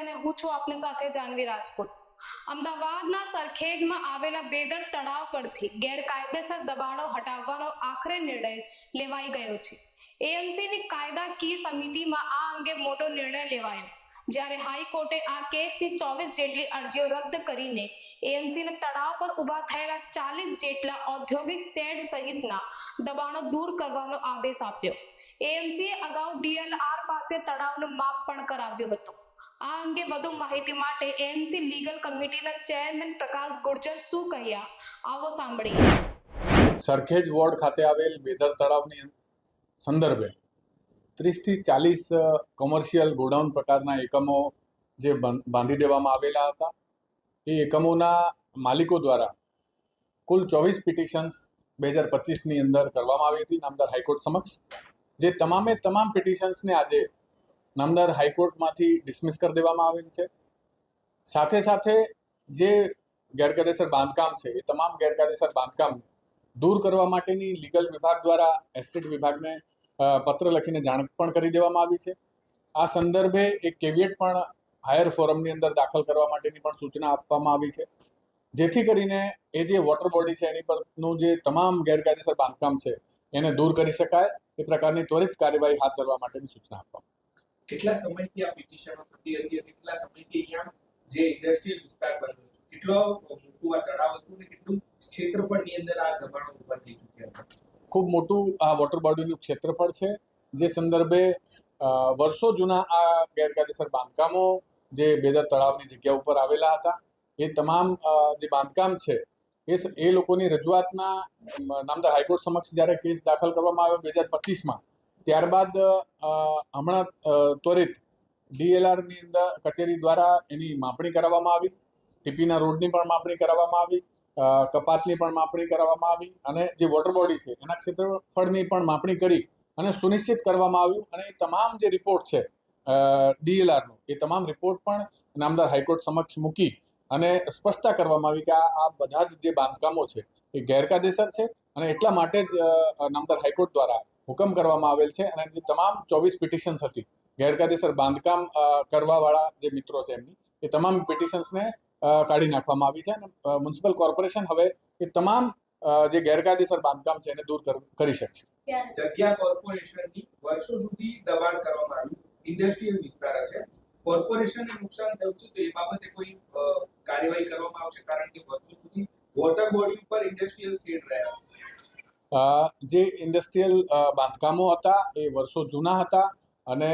અને હું છું આપની સાથે જાનવી રાજપૂત. અમદાવાદના સરખેજમાં આવેલા બેદર તળાવ પરથી ગેરકાયદેસર દબાણો હટાવવાનો આખરે નિર્ણય લેવાઈ ગયો છે. એએમસીની કાયદાકીય સમિતિમાં આ અંગે મોટો નિર્ણય લેવાયો. જ્યારે હાઈકોર્ટે આ કેસની ચોવીસ જેટલી અરજીઓ રદ કરીને એએમસીને તળાવ પર ઊભા થયેલા ચાલીસ જેટલા ઔદ્યોગિક શેડ સહિતના દબાણો દૂર કરવાનો આદેશ આપ્યો. એએમસીએ અગાઉ ડીએલઆર પાસે તળાવનું માપ પણ કરાવ્યું હતું. આ અંગે વધુ માહિતી માટે એએમસી લીગલ કમિટીના ચેરમેન પ્રકાશ ગુર્જર શું કહ્યા? આવો સાંભળીએ. સરખેજ વોર્ડ ખાતે આવેલ બેદર તળાવની સંદર્ભે ત્રીસથી ચાલીસ કોમર્શિયલ ગોડાઉન પ્રકારના એકમો જે બાંધી દેવામાં આવેલા હતા. એ એકમોના માલિકો દ્વારા કુલ ચોવીસ પિટિશન્સ બે હજાર પચીસની અંદર કરવામાં આવી હતી, નામદાર હાઈકોર્ટ સમક્ષ, જે તમામે તમામ પિટિશન્સને આજે નામદાર હાઈકોર્ટમાંથી ડિસમિસ કરી દેવામાં આવેલ છે. સાથે સાથે જે ગેરકાયદેસર બાંધકામ છે, એ તમામ ગેરકાયદેસર બાંધકામ દૂર કરવા માટેની લીગલ વિભાગ દ્વારા એસ્ટેટ વિભાગને પત્ર લખીને જાણ પણ કરી દેવામાં આવી છે. આ સંદર્ભે એક કેવિયેટ પણ હાયર ફોરમની અંદર દાખલ કરવા માટેની પણ સૂચના આપવામાં આવી છે. જેથી કરીને એ જે વોટર બોડી છે, એની પરનું જે તમામ ગેરકાયદેસર બાંધકામ છે, એને દૂર કરી શકાય. એ પ્રકારની ત્વરિત કાર્યવાહી હાથ ધરવા માટેની સૂચના આપવામાં કેટલા સમયથી આ પિટિશનો થતી હતી અને કેટલા સમયથી અહીંયા જે ઇન્ડસ્ટ્રીયલ વિસ્તાર બન્યો છે, કેટલો મોટું આ તળાવ હતું ને કેટલું ક્ષેત્રફળની અંદર આ દબાણો ઊભા થઈ ચૂક્યા હતા? ખૂબ મોટું આ વોટર બોડીનું ક્ષેત્રફળ છે, જે સંદર્ભે વર્ષો જૂના આ ગેરકાયદેસર બાંધકામો જે બેદર તળાવની જગ્યા ઉપર આવેલા હતા, એ તમામ જે બાંધકામ છે, એ એ લોકોની રજૂઆતના નામદાર હાઈકોર્ટ સમક્ષ જ્યારે કેસ દાખલ કરવામાં આવ્યો બે હજાર પચીસમાં ત્યારબાદ હમણાં ત્વરિત ડીએલઆરની અંદર કચેરી દ્વારા એની માપણી કરાવવામાં આવી. ટીપીના રોડની પણ માપણી કરાવવામાં આવી. અ, કપાતની પણ માપણી કરાવવામાં આવી અને જે વોટર બોડી છે એના ક્ષેત્રફળની પણ માપણી કરી અને સુનિશ્ચિત કરવામાં આવ્યું. અને એ તમામ જે રિપોર્ટ છે ડીએલઆરનો એ તમામ રિપોર્ટ પણ નામદાર હાઈકોર્ટ સમક્ષ મૂકી અને સ્પષ્ટતા કરવામાં આવી કે આ આ બધા જ જે બાંધકામો છે એ ગેરકાયદેસર છે અને એટલા માટે જ નામદાર હાઈકોર્ટ દ્વારા હુકમ કરવામાં આવેલ છે અને જે તમામ ચોવીસ પિટિશન્સ હતી. ગેરકાયદેસર બાંધકામ કરવાવાળા જે મિત્રો છે એમની, એ તમામ પિટિશન્સને કાઢી નાખવામાં આવી છે અને મ્યુનિસિપલ કોર્પોરેશન હવે એ તમામ જે ગેરકાયદેસર બાંધકામ છે એને દૂર કરી શકશે. જગ્યા કોર્પોરેશનની વર્ષો સુધી દબાણ કરવામાં આવ્યું. ઇન્ડસ્ટ્રીયલ વિસ્તાર હશે. કોર્પોરેશનને નુકસાન થયું છે તો એ બાબતે કોઈ કાર્યવાહી કરવામાં આવશે કારણ કે વર્ષો સુધી વોટર બોડી ઉપર ઇન્ડસ્ટ્રીયલ શેડ રહ્યા. જે ઇન્ડસ્ટ્રીયલ બાંધકામો હતા એ વર્ષો જૂના હતા અને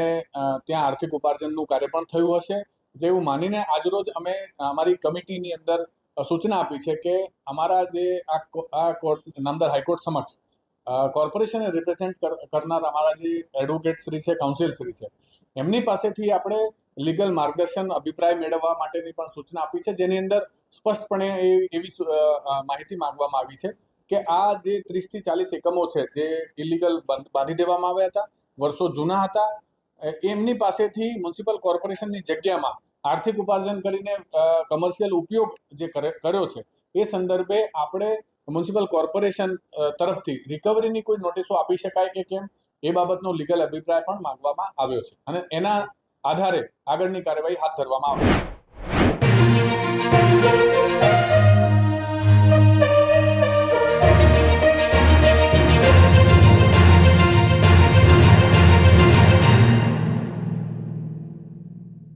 ત્યાં આર્થિક ઉપાર્જનનું કાર્ય પણ થયું હશે. જેવું માનીને આજરોજ અમે અમારી કમિટીની અંદર સૂચના આપી છે કે અમારા જે આ કોર્ટ, નામદાર હાઈકોર્ટ સમક્ષ કોર્પોરેશનને કોર્પોરેશને રિપ્રેઝેન્ટ કરનાર અમારા જે એડવોકેટ શ્રી છે, કાઉન્સિલ શ્રી છે, એમની પાસેથી આપણે લીગલ માર્ગદર્શન, અભિપ્રાય મેળવવા માટેની પણ સૂચના આપી છે, જેની અંદર સ્પષ્ટપણે એવી માહિતી માંગવામાં આવી છે. કે આ જે ત્રીસથી ચાલીસ એકમો છે, જે ઇલીગલ બાંધી દેવામાં આવ્યા હતા, વર્ષો જૂના હતા એમની પાસેથી મ્યુનિસિપલ કોર્પોરેશનની જગ્યામાં આર્થિક ઉપાર્જન કરીને કમર્શિયલ ઉપયોગ જે કરે- કર્યો છે, એ સંદર્ભે આપણે મ્યુનિસિપલ કોર્પોરેશન તરફથી રિકવરીની કોઈ નોટિસો આપી શકાય કે કેમ, એ બાબતનો લીગલ અભિપ્રાય પણ માંગવામાં આવ્યો છે. અને એના આધારે આગળની કાર્યવાહી હાથ ધરવામાં આવશે.